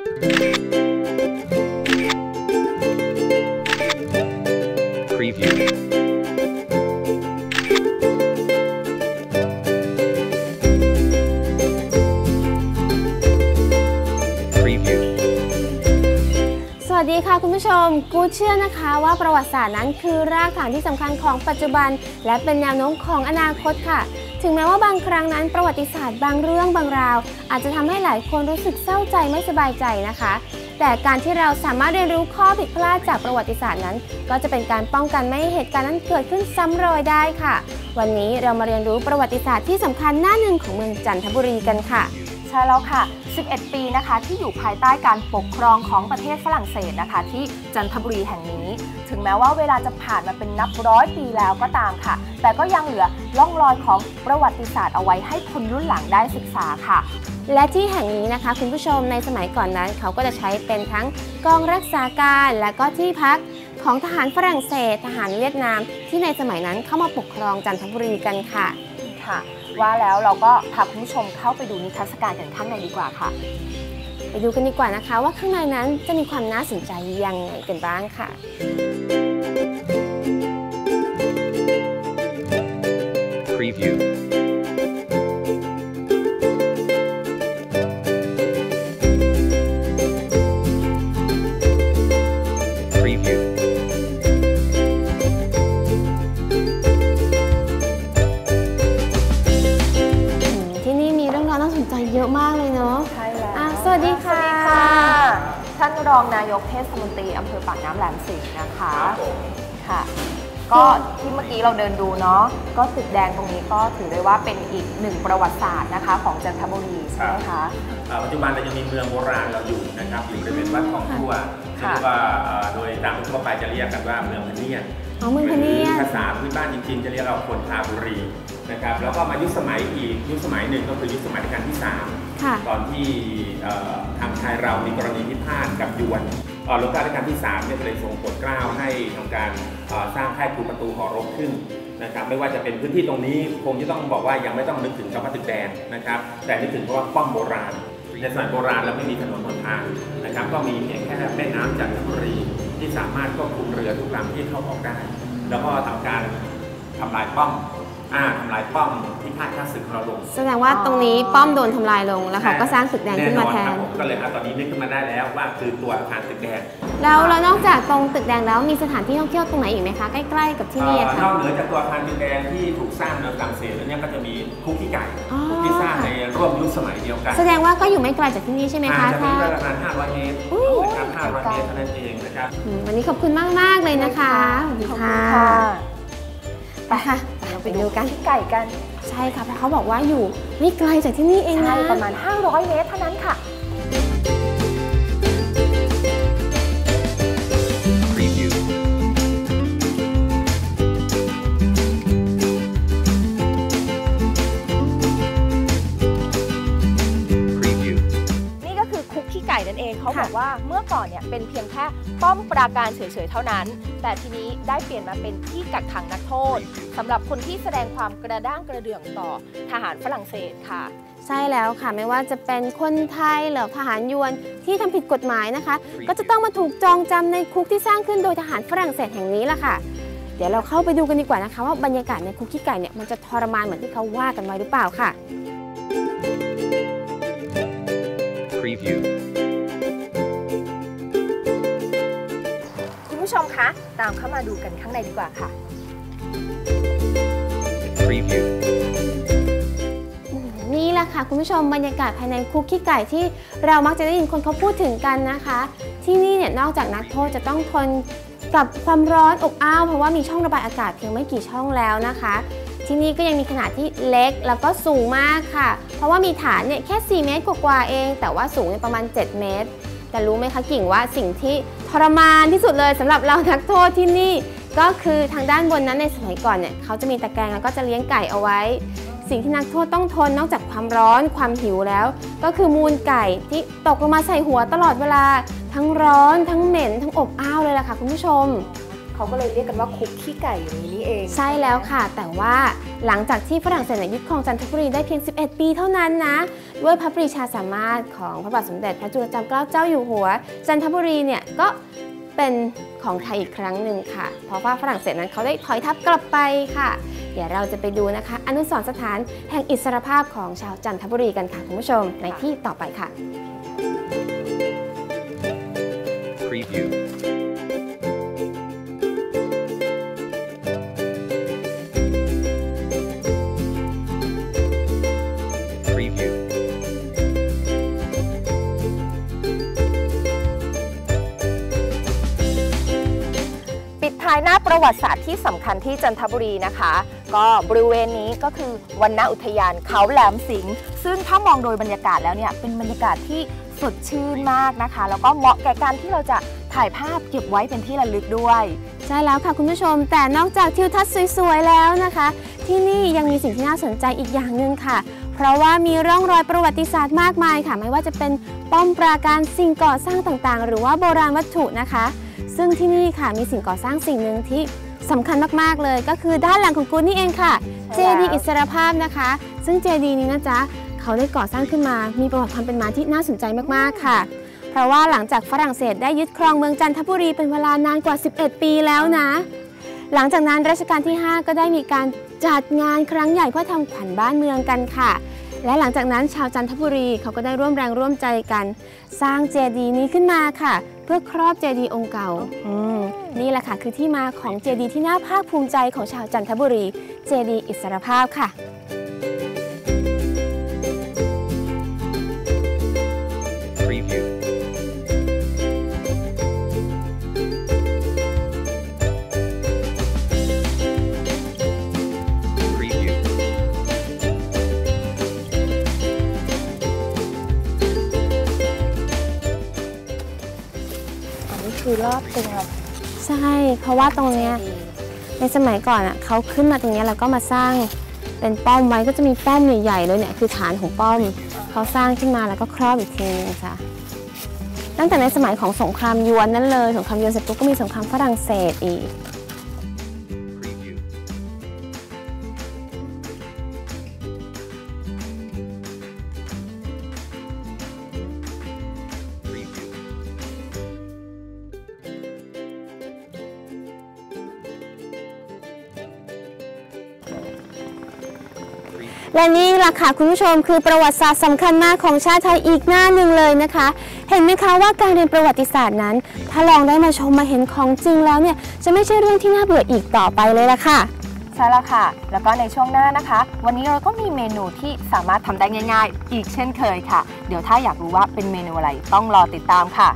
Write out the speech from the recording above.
Preview. Preview. สวัสดีค่ะคุณผู้ชม กูเชื่อนะคะว่าประวัติศาสตร์นั้นคือรากฐานที่สำคัญของปัจจุบัน และเป็นแนวโน้มของอนาคตค่ะ ถึงแม้ว่าบางครั้งนั้นประวัติศาสตร์บางเรื่องบางราว อาจจะทำให้หลายคนรู้สึกเศร้าใจไม่สบายใจนะคะ แต่การที่เราสามารถเรียนรู้ข้อผิดพลาดจากประวัติศาสตร์นั้น ก็จะเป็นการป้องกันไม่ให้เหตุการณ์นั้นเกิดขึ้นซ้ำรอยได้ค่ะ วันนี้เรามาเรียนรู้ประวัติศาสตร์ที่สำคัญหน้าหนึ่งของเมืองจันทบุรีกันค่ะ ใช่แล้วค่ะ 11 ปีนะคะที่อยู่ภายใต้การปกครองของประเทศฝรั่งเศสนะคะ ที่จันทบุรีแห่งนี้ ถึงแม้ว่าเวลาจะผ่านมาเป็นนับร้อยปีแล้วก็ตามค่ะ แต่ก็ยังเหลือร่องรอยของประวัติศาสตร์เอาไว้ให้คนรุ่นหลังได้ศึกษาค่ะ และที่แห่งนี้นะคะ คุณผู้ชมในสมัยก่อนนั้น เขาก็จะใช้เป็นทั้งกองรักษาการและก็ที่พักของทหารฝรั่งเศส ทหารเวียดนาม ที่ในสมัยนั้นเข้ามาปกครองจันทบุรีกันค่ะค่ะ ว่าแล้วเราก็พาคุณผู้ชมเข้าไปดูนิทรรศการกันข้างในดีกว่าค่ะ ไปดูกันดีกว่านะคะ ว่าข้างในนั้นจะมีความน่าสนใจยังไงกันบ้างค่ะ Preview. Preview. านรองนายกเทศมนตรีอำเภอปากน้ำแหลมสิงห์นะคะค่ะ ก็ที่เมื่อกี้เราเดินดูเนาะก็ตึกแดงตรงนี้ก็ถือได้ว่าเป็นอีกหนึ่งประวัติศาสตร์นะคะของจันทบุรีใช่ไหมคะเอ่อปัจจุบันเรายังมีเมืองโบราณเราอยู่นะครับอยู่บริเวณวัดคลองทั่วค่ะ เรียกว่าเอ่อโดยตามทั่วไปจะเรียกกันว่าเมืองพะเนียด อ๋อเมืองพะเนียดหรือภาษาพื้นบ้านจริงๆ จะเรียกเราคนทาบุรีนะครับแล้วก็มายุคสมัยอีกยุคสมัยหนึ่งก็คือยุคสมัยรัชกาลที่สามค่ะตอนที่เอ่อ ทางไทยเรามีกรณีพิพาทกับยวนรัชกาลที่ที่3เนี่ยก็เลยทรงโปรดเกล้าให้ทำการสร้างค่ายภูประตูหอรบขึ้นนะครับไม่ว่าจะเป็นพื้นที่ตรงนี้คงจะต้องบอกว่ายังไม่ต้องนึกถึงคำว่าตึกแดงนะครับ แต่นึกถึงเพราะว่าป้อมโบราณในสมัยโบราณเราไม่มีถนนหนทางนะครับ ก็มีเพียงแค่แม่น้ำจันทบุรีที่สามารถควบคุมเรือทุกลำที่เข้าออกได้ แล้วก็ทำการทำลายป้อม อ่าทำลายป้อมที่คาดข้าศึกของเราลงแสดงว่าตรงนี้ป้อมโดนทำลายลงแล้วเขาก็สร้างตึกแดงขึ้นมาแทน่นอนนครับผมก็เลยอะตอนนี้นึกขึ้นมาได้แล้วว่าคือตัวอาคารตึกแดงแล้วแล้วนอกจากตรงตึกแดงแล้วมีสถานที่ท่องเที่ยวตรงไหนอีกไหมคะใกล้ๆกับที่นี่อะเอ่อนค่ะอกเหนือจากตัวอาคารตึกแดงที่ถูกสร้างในฝรั่งเศสแล้วเนี่ยก็จะมีคุกกี้ไก่อ๋อคุกที่สร้างในร่วมยุคสมัยเดียวกัน แสดงว่าก็อยู่ไม่ไกลจากที่นี่ใช่ไหมอาคะจจะมีถ้าประมาณ500เมตรอุ้ยนะครับ500เมตรเท่านั้นเองนะครับอืมวันนี้ขอบคุณมากๆเลยนะคะสวัสดีขอบค่ะณค่ะไปค่ะเรา ไปดูกันที่ไก่กัน ใช่ค่ะเพราะเขาบอกว่าอยู่ไม่ไกลจากที่นี่เองใช่นะประมาณ 500 เมตรเท่านั้นค่ะ ก่อนเนี่ยเป็นเพียงแค่ป้อมปราการเฉยๆเท่านั้น แต่ทีนี้ได้เปลี่ยนมาเป็นที่กักขังนักโทษสำหรับคนที่แสดงความกระด้างกระเดื่องต่อทหารฝรั่งเศสค่ะ ใช่แล้วค่ะไม่ว่าจะเป็นคนไทยหรือทหารยวนที่ทำผิดกฎหมายนะคะ ก็จะต้องมาถูกจองจำในคุกที่สร้างขึ้นโดยทหารฝรั่งเศสแห่งนี้ล่ะค่ะเดี๋ยวเราเข้าไปดูกันดีกว่านะคะว่าบรรยากาศในคุกขี้ไก่เนี่ยมันจะทรมานเหมือนที่เขาว่ากันไว้หรือเปล่าค่ะ Preview. มคะ ตามเข้ามาดูกันข้างในดีกว่าค่ะ Preview. นี่แหละค่ะคุณผู้ชมบรรยากาศภายในคุกขี้ไก่ที่เรามักจะได้ยินคนเขาพูดถึงกันนะคะ ที่นี่เนี่ยนอกจากนักโทษจะต้องทนกับความร้อนอบอ้าวเพราะว่ามีช่องระบายอากาศเพียงไม่กี่ช่องแล้วนะคะ ที่นี่ก็ยังมีขนาดที่เล็กแล้วก็สูงมากค่ะ เพราะว่ามีฐานเนี่ยแค่ 4 เมตรกว่าๆเอง แต่ว่าสูงเนี่ยประมาณ 7 เมตร แต่รู้ไหมคะกิ่งว่าสิ่งที่ ทรมานที่สุดเลยสำหรับเรานักโทษที่นี่ ก็คือทางด้านบนนั้นในสมัยก่อนเนี่ยเขาจะมีตะแกรงแล้วก็จะเลี้ยงไก่เอาไว้ สิ่งที่นักโทษต้องทนนอกจากความร้อนความหิวแล้ว ก็คือมูลไก่ที่ตกลงมาใส่หัวตลอดเวลา ทั้งร้อนทั้งเหม็นทั้งอบอ้าวเลยล่ะค่ะคุณผู้ชม เขาก็เลยเรียกกันว่าคุกขี้ไก่อย่างนี้นี่เอง ใช่แล้วค่ะ แต่ว่าหลังจากที่ฝรั่งเศสเนี่ยยึดครองจันทบุรีได้เพียง 11 ปีเท่านั้นนะ ด้วยพระปรีชาสามารถของพระบาทสมเด็จพระจุลจอมเกล้าเจ้าอยู่หัว จันทบุรีเนี่ยก็เป็นของไทยอีกครั้งหนึ่งค่ะ เพราะว่าฝรั่งเศสนั้นเขาได้ถอยทัพกลับไปค่ะ เดี๋ยวเราจะไปดูนะคะ อนุสรณ์สถานแห่งอิสรภาพของชาวจันทบุรีกันค่ะคุณผู้ชมในที่ต่อไปค่ะ preview, preview, ประวัติศาสตร์ที่สำคัญที่จันทบุรีนะคะ ก็บริเวณนี้ก็คือวันณอุทยานเขาแหลมสิงห์ซึ่งถ้ามองโดยบรรยากาศแล้วเนี่ยเป็นบรรยากาศที่สดชื่นมากนะคะ แล้วก็เหมาะแก่การที่เราจะถ่ายภาพเก็บไว้เป็นที่ระลึกด้วย ใช่แล้วค่ะคุณผู้ชม แต่นอกจากทิวทัศน์สวยๆแล้วนะคะ ที่นี่ยังมีสิ่งที่น่าสนใจอีกอย่างหนึ่งค่ะ เพราะว่ามีร่องรอยประวัติศาสตร์มากมายค่ะ ไม่ว่าจะเป็นป้อมปราการสิ่งก่อสร้างต่างๆ หรือว่าโบราณวัตถุนะคะ ซึ่งที่นี่ค่ะมีสิ่งก่อสร้างสิ่งหนึ่งที่สำคัญมากๆเลย ก็คือด้านหลังของกูนี่เองค่ะ เจใช่แล้วดีย์อิสรภาพนะคะ ซึ่งเจดีย์นี้นะจ๊ะเขาได้ก่อสร้างขึ้นมา มีประวัติความเป็นมาที่น่าสนใจมากๆค่ะ เพราะว่าหลังจากฝรั่งเศสได้ยึดครองเมืองจันทบุรีเป็นเวลานานกว่า 11 ปีแล้วนะ หลังจากนั้นรัชกาลที่ 5 ก็ได้มีการจัดงานครั้งใหญ่เพื่อทำขวัญบ้านเมืองกันค่ะ และหลังจากนั้นชาวจันทบุรีเขาก็ได้ร่วมแรงร่วมใจกัน สร้างเจดีย์นี้ขึ้นมาค่ะเพื่อครอบเจดีย์องค์เก่าอืมนี่แหละค่ะคือที่มาของเจดีย์ที่น่าภาคภูมิใจของชาวจันทบุรี เจดีย์อิสรภาพค่ะ คือรอบตัวใช่ เพราะว่าตรงเนี้ยในสมัยก่อนอะเขาขึ้นมาตรงเนี้ยแล้วก็มาสร้างเป็นป้อมไว้ก็จะมีป้อมใหญ่ๆเลยเนี่ยคือฐานของป้อมเขาสร้างขึ้นมาแล้วก็ครอบอีกทีนึงจ้ะตั้งแต่ในสมัยของสงครามยวนนั่นเลยสงครามยวนเสร็จปุ๊บก็มีสงครามฝรั่งเศสอีก และนี่ล่ะค่ะคุณผู้ชมคือประวัติศาสตร์สำคัญมากของชาติไทยอีกหน้าหนึ่งเลยนะคะ เห็นไหมคะว่าการเรียนประวัติศาสตร์นั้น ถ้าลองได้มาชมมาเห็นของจริงแล้วเนี่ยจะไม่ใช่เรื่องที่น่าเบื่ออีกต่อไปเลยล่ะค่ะ ใช่แล้วค่ะ แล้วก็ในช่วงหน้านะคะ วันนี้เราก็มีเมนูที่สามารถทำได้ง่าย ๆ อีกเช่นเคยค่ะ เดี๋ยวถ้าอยากรู้ว่าเป็นเมนูอะไรต้องรอติดตามค่ะ